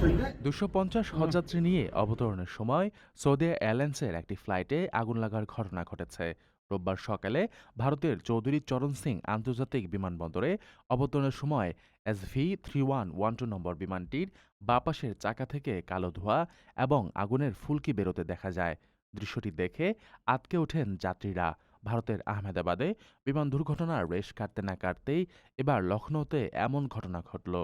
দুশো পঞ্চাশ হজযাত্রী নিয়ে অবতরণের সময় সৌদি এয়ারলাইন্সের একটি ফ্লাইটে আগুন লাগার ঘটনা ঘটেছে। রোববার সকালে ভারতের চৌধুরী চরণ সিং আন্তর্জাতিক বিমানবন্দরে অবতরণের সময় SV three one one two নম্বর বিমানটির বাপাশের চাকা থেকে কালো ধোঁয়া এবং আগুনের ফুলকি বেরোতে দেখা যায়। দৃশ্যটি দেখে আতকে ওঠেন যাত্রীরা। ভারতের আহমেদাবাদে বিমান দুর্ঘটনার রেশ কাটতে না কাটতেই এবার লখনৌতে এমন ঘটনা ঘটল।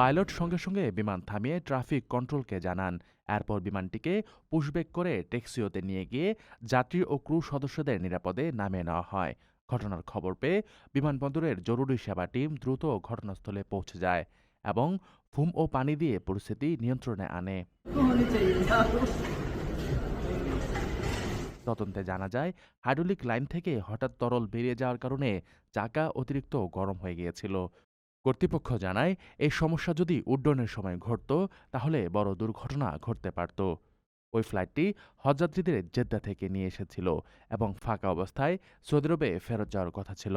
পাইলট সঙ্গে সঙ্গে বিমান থামিয়ে ট্রাফিক কন্ট্রোলকে জানান। এরপর বিমানটিকে পুশব্যাক করে টেক্সিওতে নিয়ে গিয়ে যাত্রী ও ক্রু সদস্যদের নিরাপদে নামিয়ে নেওয়া হয়। ঘটনার খবর পেয়ে বিমানবন্দরের জরুরি সেবা টিম দ্রুত ঘটনাস্থলে পৌঁছে যায় এবং ফুম ও পানি দিয়ে পরিস্থিতি নিয়ন্ত্রণে আনে। তদন্তে জানা যায়, হাইড্রোলিক লাইন থেকে হঠাৎ তরল বেরিয়ে যাওয়ার কারণে চাকা অতিরিক্ত গরম হয়ে গিয়েছিল। কর্তৃপক্ষ জানায়, এই সমস্যা যদি উড্ডয়নের সময় ঘটত, তাহলে বড় দুর্ঘটনা ঘটতে পারত। ওই ফ্লাইটটি হজযাত্রীদের জেদ্দা থেকে নিয়ে এসেছিল এবং ফাঁকা অবস্থায় সৌদি আরবে ফেরত যাওয়ার কথা ছিল।